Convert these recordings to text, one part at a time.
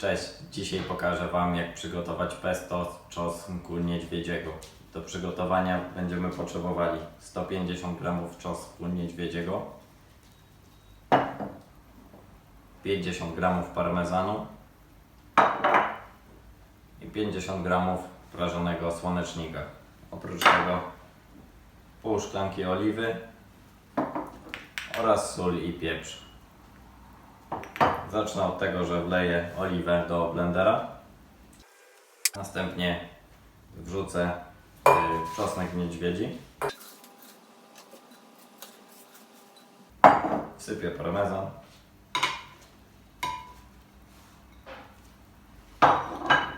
Cześć, dzisiaj pokażę Wam jak przygotować pesto z czosnku niedźwiedziego. Do przygotowania będziemy potrzebowali 150 g czosnku niedźwiedziego, 50 g parmezanu i 50 g prażonego słonecznika. Oprócz tego pół szklanki oliwy oraz sól i pieprz. Zacznę od tego, że wleję oliwę do blendera. Następnie wrzucę y, czosnek niedźwiedzi. Wsypię parmezan.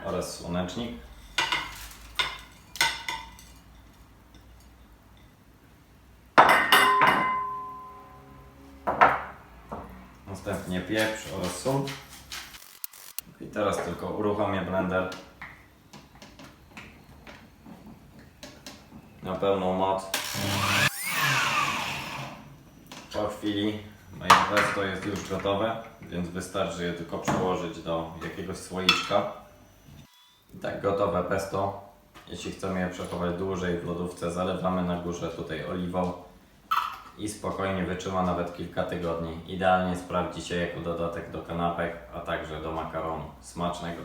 Oraz słonecznik. Następnie pieprz oraz sól. I teraz tylko uruchomię blender na pełną moc. Po chwili moje pesto jest już gotowe, więc wystarczy je tylko przełożyć do jakiegoś słoiczka. I tak gotowe pesto. Jeśli chcemy je przechować dłużej w lodówce, zalewamy na górze tutaj oliwą i spokojnie wytrzyma nawet kilka tygodni. Idealnie sprawdzi się jako dodatek do kanapek, a także do makaronu. Smacznego!